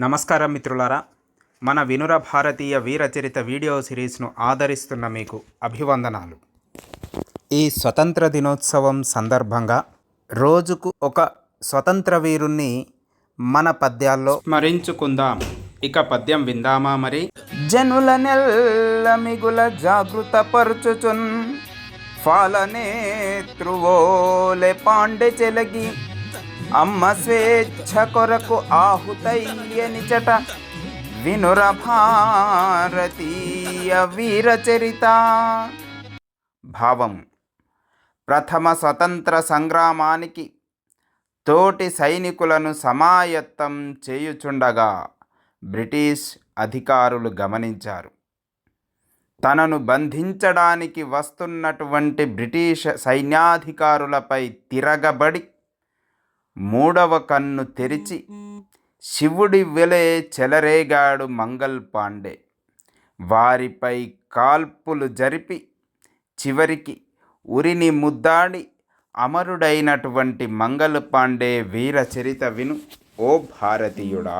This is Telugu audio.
నమస్కారం మిత్రులారా. మన వినుర భారతీయ వీరచరిత వీడియో సిరీస్ను ఆదరిస్తున్న మీకు అభివందనాలు. ఈ స్వతంత్ర దినోత్సవం సందర్భంగా రోజుకు ఒక స్వతంత్ర వీరుణ్ణి మన పద్యాల్లో స్మరించుకుందాం. ఇక పద్యం విందామా మరి? జనుల నెల్ల మిగుల జాగృత పరుచుచున్ ఫాలనేత్రువోలె పాండె చెలగి అమ్మ స్వేచ్ఛ కొరకు ఆహుతయ్యనిచట వినుర భారతీయ వీరచరిత భావం. ప్రథమ స్వతంత్ర సంగ్రామానికి తోటి సైనికులను సమాయత్తం చేయుచుండగా బ్రిటిష్ అధికారులు గమనించారు. తనను బంధించడానికి వస్తున్నటువంటి బ్రిటిష్ సైన్యాధికారులపై తిరగబడి మూడవ కన్ను తెరిచి శివుడి వెలే చెలరేగాడు మంగల్ పాండే. వారిపై కాల్పులు జరిపి చివరికి ఉరిని ముద్దాడి అమరుడైనటువంటి మంగల్ పాండే వీర చరిత విను ఓ భారతీయుడా!